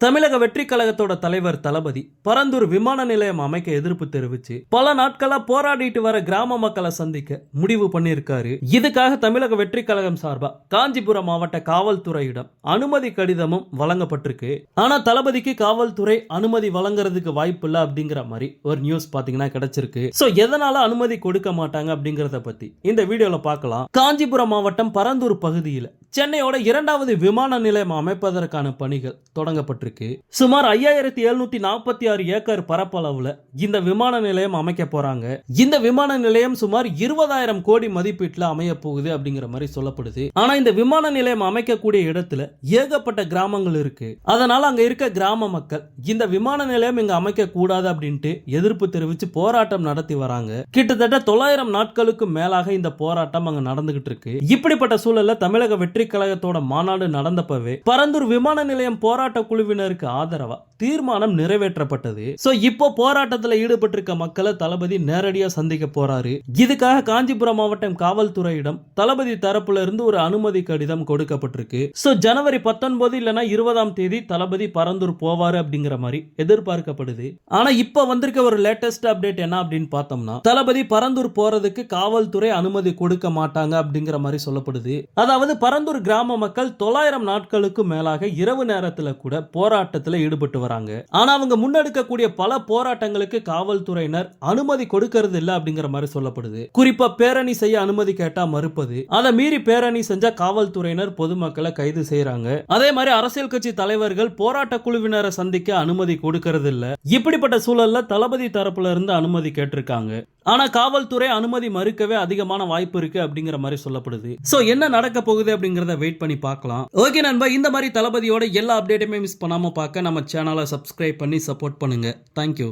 தமிழக வெற்றி கழகத்தோட தலைவர் தளபதி பரந்தூர் விமான நிலையம் அமைக்க எதிர்ப்பு தெரிவிச்சு பல நாட்களா போராடிட்டு வர கிராம மக்களை சந்திக்க முடிவு பண்ணியிருக்காரு. இதுக்காக தமிழக வெற்றி கழகம் சார்பா காஞ்சிபுரம் மாவட்ட காவல்துறையிடம் அனுமதி கடிதமும் வழங்கப்பட்டிருக்கு. ஆனா தளபதிக்கு காவல்துறை அனுமதி வழங்குறதுக்கு வாய்ப்பு இல்லை அப்படிங்கிற மாதிரி ஒரு நியூஸ் பாத்தீங்கன்னா கிடைச்சிருக்கு. சோ எதனால அனுமதி கொடுக்க மாட்டாங்க அப்படிங்கறத பத்தி இந்த வீடியோல பார்க்கலாம் காஞ்சிபுரம் மாவட்டம் பரந்தூர் பகுதியில் சென்னையோட இரண்டாவது விமான நிலையம் அமைப்பதற்கான பணிகள் தொடங்கப்பட்டு தொடங்கப்பட்டிருக்கு சுமார் ஐயாயிரத்தி எழுநூத்தி நாற்பத்தி ஆறு ஏக்கர் பரப்பளவுல இந்த விமான நிலையம் அமைக்க போறாங்க. இந்த விமான நிலையம் சுமார் இருபதாயிரம் கோடி மதிப்பீட்டில் அமைய போகுது அப்படிங்கிற மாதிரி சொல்லப்படுது. ஆனா இந்த விமான நிலையம் அமைக்கக்கூடிய இடத்துல ஏகப்பட்ட கிராமங்கள் இருக்கு. அதனால அங்க இருக்க கிராம மக்கள் இந்த விமான நிலையம் இங்க அமைக்க கூடாது அப்படின்ட்டு எதிர்ப்பு தெரிவித்து போராட்டம் நடத்தி வராங்க. கிட்டத்தட்ட தொள்ளாயிரம் நாட்களுக்கு மேலாக இந்த போராட்டம் அங்க நடந்துகிட்டு இருக்கு. இப்படிப்பட்ட சூழல்ல தமிழக வெற்றி கழகத்தோட மாநாடு நடந்தப்பவே பரந்தூர் விமான நிலையம் போராட்ட குழுவினருக்கு ஆதரவா? தீர்மானம் நிறைவேற்றப்பட்டது. சோ இப்போ போராட்டத்துல ஈடுபட்டிருக்க மக்களை தளபதி நேரடியா சந்திக்க போறாரு. இதுக்காக காஞ்சிபுரம் மாவட்டம் காவல்துறையிடம் தளபதி தரப்புல இருந்து ஒரு அனுமதி கடிதம் கொடுக்கப்பட்டிருக்கு. சோ ஜனவரி பத்தொன்பது இல்லனா இருபதாம் தேதி தளபதி பரந்தூர் போவாரு அப்படிங்கிற மாதிரி எதிர்பார்க்கப்படுது. ஆனா இப்ப வந்திருக்க ஒரு லேட்டஸ்ட் அப்டேட் என்ன அப்படின்னு பார்த்தோம்னா தளபதி பரந்தூர் போறதுக்கு காவல்துறை அனுமதி கொடுக்க மாட்டாங்க அப்படிங்கிற மாதிரி சொல்லப்படுது. அதாவது பரந்தூர் கிராம மக்கள் தொள்ளாயிரம் நாட்களுக்கு மேலாக இரவு நேரத்துல கூட போராட்டத்துல ஈடுபட்டு வராங்க. ஆனா அவங்க முன்னெடுக்கக்கூடிய பல போராட்டங்களுக்கு காவல்துறையினர் அனுமதி கொடுக்கறது இல்ல அப்படிங்கிற மாதிரி சொல்லப்படுது. குறிப்பா பேரணி செய்ய அனுமதி கேட்டா மறுப்பது. அதை மீறி பேரணி செஞ்சா காவல்துறையினர் பொதுமக்களை கைது செய்யறாங்க அதே மாதிரி அரசியல் கட்சி தலைவர்கள் போராட்ட குழுவினரை சந்திக்க அனுமதி கொடுக்கறது இல்ல இப்படிப்பட்ட சூழல்ல தளபதி தரப்புல இருந்து அனுமதி கேட்டிருக்காங்க. ஆனா காவல்துறை அனுமதி மறுக்கவே அதிகமான வாய்ப்பு இருக்கு அப்படிங்கிற மாதிரி சொல்லப்படுது. சோ என்ன நடக்க போகுது அப்படிங்கறத வெயிட் பண்ணி பார்க்கலாம். ஓகே நண்பா இந்த மாதிரி தளபதியோட எல்லா அப்டேட்டுமே மிஸ் பண்ணாம பார்க்க நம்ம சேனலை சப்ஸ்கிரைப் பண்ணி சப்போர்ட் பண்ணுங்க. தேங்க்யூ